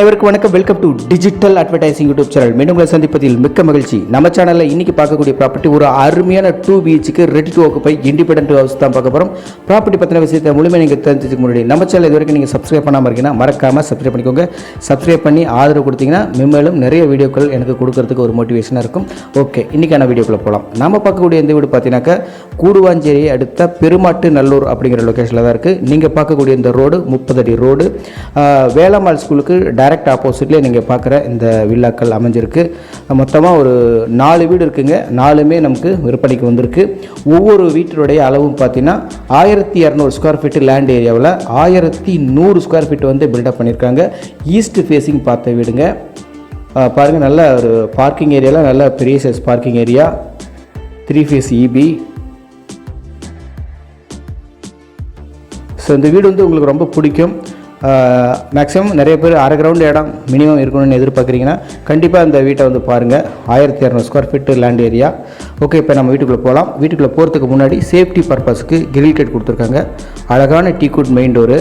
அனைவருக்கும் வணக்கம். Welcome to digital advertising YouTube channel மீண்டும் உங்களை சந்திப்பதில் மிக்க மகிழ்ச்சி. நம்ம சேனலில் இன்னைக்கு பார்க்கக்கூடிய ப்ராப்பர்ட்டி ஒரு அருமையான two பிஹெச்சுக்கு ready to occupy independent house தான் பார்க்க போகிறோம் ப்ராப்பர்ட்டி பற்றின விஷயத்தை முழுமையாக நீங்கள் தெரிஞ்சுக்க முன்னாடி நம்ம சேனல் இது வரைக்கும் நீங்கள் சப்ஸ்கிரைப் பண்ணாமல் இருக்கீங்கன்னா மறக்காமல் சப்ஸ்கிரைப் பண்ணிக்கோங்க. சப்ஸ்கிரைப் பண்ணி ஆதரவு கொடுத்தீங்கன்னா மென்மேலும் நிறைய வீடியோக்கள் எனக்கு கொடுக்கறதுக்கு ஒரு மோட்டிவேஷனாக இருக்கும். ஓகே இன்றைக்கான வீடியோக்குள்ளே போகலாம் நம்ம பார்க்கக்கூடிய இந்த வீடு பார்த்தீங்கன்னாக்கா கூடுவாஞ்சேரியை அடுத்த பெருமாட்டு நல்லூர் அப்படிங்கிற லொக்கேஷனில் தான் இருக்குது நீங்கள் பார்க்கக்கூடிய இந்த ரோடு முப்பது அடி ரோடு வேளாமால் ஸ்கூலுக்கு டேரக்ட் ஆப்போசிட்லேயே நீங்கள் பார்க்குற இந்த வில்லாக்கள் அமைஞ்சிருக்கு. மொத்தமாக ஒரு நாலு வீடு இருக்குங்க. நாலுமே நமக்கு விற்பனைக்கு வந்திருக்கு. ஒவ்வொரு வீட்டினுடைய அளவும் பார்த்தீங்கன்னா ஆயிரத்தி இரநூறு ஸ்கொயர் ஃபீட்டு லேண்ட் ஏரியாவில் ஆயிரத்தி நூறு ஸ்கொயர் ஃபீட் வந்து பில்டப் பண்ணியிருக்காங்க. ஈஸ்ட் ஃபேஸிங் பார்த்த வீடுங்க. பாருங்கள் நல்ல ஒரு பார்க்கிங் ஏரியாவில் நல்ல பெரிய size parking area three phase EB so இந்த வீடு வந்து உங்களுக்கு ரொம்ப பிடிக்கும். மேக்ஸிமம் நிறைய பேர் அரை கிரவுண்டு இடம் மினிமம் இருக்கணும்னு எதிர்பார்க்குறீங்கன்னா கண்டிப்பாக இந்த வீட்டை வந்து பாருங்கள் ஆயிரத்தி இரநூறு square feet land area okay இப்போ நம்ம வீட்டுக்குள்ளே போகலாம் வீட்டுக்குள்ளே போகிறதுக்கு முன்னாடி சேஃப்டி பர்பஸ்க்கு கிரில் கேட் கொடுத்துருக்காங்க. அழகான டீ குட் மெயின் டோரு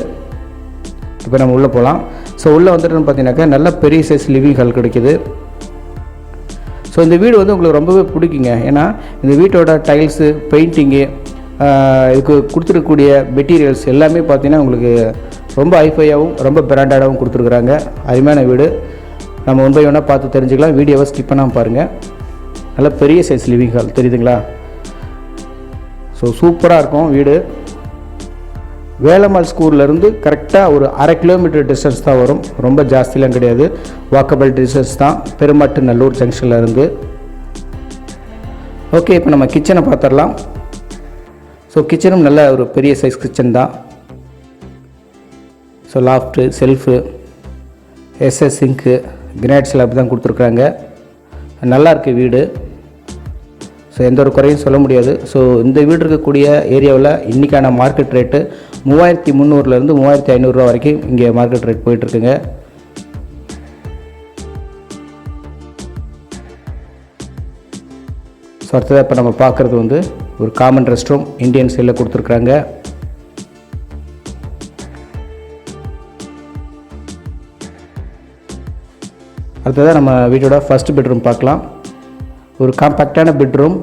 இப்போ நம்ம உள்ளே போகலாம் ஸோ உள்ளே வந்துட்டு பார்த்தீங்கன்னாக்கா நல்ல பெரிய சைஸ் லிவிங் ஹால் கிடைக்குது. ஸோ இந்த வீடு வந்து உங்களுக்கு ரொம்பவே பிடிக்குங்க. ஏன்னா இந்த வீட்டோட டைல்ஸு பெயிண்டிங்கு இதுக்கு கொடுத்துருக்கக்கூடிய மெட்டீரியல்ஸ் எல்லாமே பார்த்தீங்கன்னா உங்களுக்கு ரொம்ப ஹைஃபையாகவும் ரொம்ப பிராண்டடாகவும் கொடுத்துருக்குறாங்க. அருமையான வீடு. நம்ம ஒன் பை பார்த்து தெரிஞ்சுக்கலாம். வீடியோவை ஸ்கிப் பண்ணாமல் பாருங்கள் நல்ல பெரிய சைஸ் லிவிங் ஹால் தெரியுதுங்களா? ஸோ சூப்பராக இருக்கும் வீடு. வேலம்மாள் ஸ்கூல்லேருந்து கரெக்டாக ஒரு அரை கிலோமீட்டர் டிஸ்டன்ஸ் தான் வரும். ரொம்ப ஜாஸ்திலாம் கிடையாது. வாக்கபிள் டிஸ்டன்ஸ் தான். பெருமாட்டு நல்லூர் ஜங்ஷன்லேருந்து ஓகே இப்போ நம்ம கிச்சனை பார்த்துடலாம். ஸோ கிச்சனும் நல்ல ஒரு பெரிய சைஸ் கிச்சன் தான். So loft shelf SS sink granite slab தான் கொடுத்துருக்குறாங்க. நல்லாயிருக்கு வீடு. ஸோ எந்த ஒரு குறையும் சொல்ல முடியாது. ஸோ இந்த வீடு இருக்கக்கூடிய ஏரியாவில் இன்றைக்கான மார்க்கெட் ரேட்டு மூவாயிரத்தி முந்நூறுலேருந்து மூவாயிரத்தி ஐநூறுரூவா வரைக்கும் இங்கே மார்க்கெட் ரேட் போயிட்டுருக்குங்க. ஸோ அடுத்ததாக இப்போ நம்ம பார்க்குறது வந்து ஒரு காமன் ரெஸ்ட் ரூம் இந்தியன் சைடில் கொடுத்துருக்குறாங்க. அடுத்ததாக நம்ம வீட்டோட ஃபஸ்ட் பெட்ரூம் பார்க்கலாம். ஒரு காம்பேக்டான பெட்ரூம்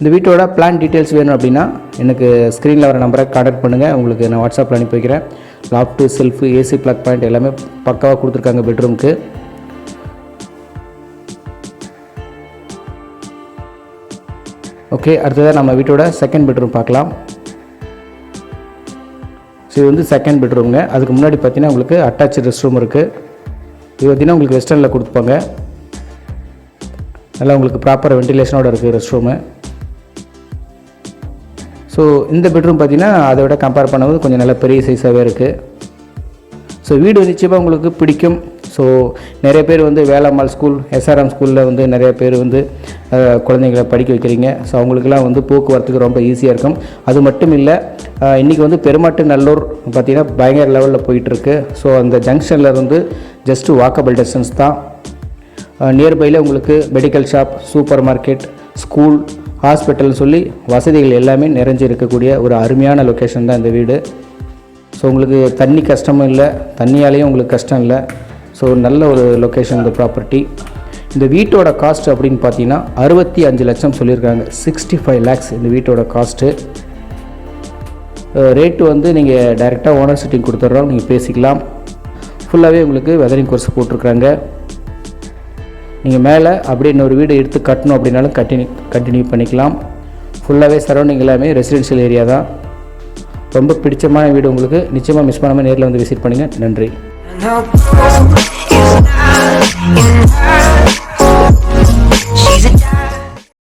இந்த வீட்டோட பிளான் டீட்டெயில்ஸ் வேணும் அப்படின்னா எனக்கு ஸ்க்ரீனில் வர நம்பரை கான்டாக்ட் பண்ணுங்கள் உங்களுக்கு நான் வாட்ஸ்அப்பில் அனுப்பி வைக்கிறேன். Loft shelf AC plug point எல்லாமே பக்காவாக கொடுத்துருக்காங்க பெட்ரூமுக்கு ஓகே அடுத்ததாக நம்ம வீட்டோட செகண்ட் பெட்ரூம் பார்க்கலாம். ஸோ இது வந்து செகண்ட் பெட்ரூம்ங்க அதுக்கு முன்னாடி பார்த்தீங்கன்னா உங்களுக்கு அட்டாச் ரெஸ்ட் ரூம் இருக்குது இது பார்த்தீங்கன்னா உங்களுக்கு வெஸ்டர்னில் கொடுத்துப்பாங்க நல்லா உங்களுக்கு ப்ராப்பர் வென்டிலேஷனோட இருக்குது ரெஸ்ட் ரூமு ஸோ இந்த பெட்ரூம் பார்த்திங்கன்னா அதை விட கம்பேர் பண்ணும்போது கொஞ்சம் நல்ல பெரிய சைஸாகவே இருக்குது ஸோ வீடு நிச்சயமாக உங்களுக்கு பிடிக்கும். ஸோ நிறைய பேர் வந்து வேளாம்மாள் ஸ்கூல் எஸ்ஆர்எம் ஸ்கூலில் வந்து நிறைய பேர் வந்து குழந்தைங்களை படிக்க வைக்கிறீங்க. ஸோ அவங்களுக்குலாம் வந்து போக்குவரத்துக்கு ரொம்ப ஈஸியாக இருக்கும். அது மட்டும் இல்லை இன்றைக்கி வந்து பெருமாட்டு நல்லூர் பார்த்திங்கன்னா பயங்கர லெவலில் போயிட்டுருக்கு. ஸோ அந்த ஜங்ஷனில் இருந்து ஜஸ்ட்டு வாக்கபிள் டிஸ்டன்ஸ் தான். நியர்பையில் உங்களுக்கு medical shop supermarket school ஹாஸ்பிட்டல்னு சொல்லி வசதிகள் எல்லாமே நிறைஞ்சு இருக்கக்கூடிய ஒரு அருமையான லொக்கேஷன் தான் இந்த வீடு. ஸோ உங்களுக்கு தண்ணி கஷ்டமும் இல்லை. தண்ணியாலேயும் உங்களுக்கு கஷ்டம் இல்லை. ஸோ நல்ல ஒரு லொக்கேஷன் இந்த ப்ராப்பர்ட்டி இந்த வீட்டோட காஸ்ட் அப்படின்னு பார்த்தீங்கன்னா அறுபத்தி அஞ்சு லட்சம் சொல்லியிருக்காங்க. சிக்ஸ்டி ஃபைவ் லேக்ஸ் இந்த வீட்டோட காஸ்ட்டு ரேட்டு வந்து நீங்கள் டைரெக்டாக ஓனர் சிட்டிங் கொடுத்துட்றோம் நீங்கள் பேசிக்கலாம். ஃபுல்லாகவே உங்களுக்கு வெதரிங் கோர்ஸ் போட்டிருக்காங்க நீங்கள் மேலே அப்படியே இன்னொரு வீடு எடுத்து கட்டணும் அப்படின்னாலும் கண்டினியூ கண்டினியூ பண்ணிக்கலாம். ஃபுல்லாகவே சரௌண்டிங் எல்லாமே ரெசிடென்ஷியல் ஏரியா தான். ரொம்ப பிடிச்சமான வீடு உங்களுக்கு. நிச்சயமாக மிஸ் பண்ணாமல் நேரில் வந்து விசிட் பண்ணுங்கள் நன்றி.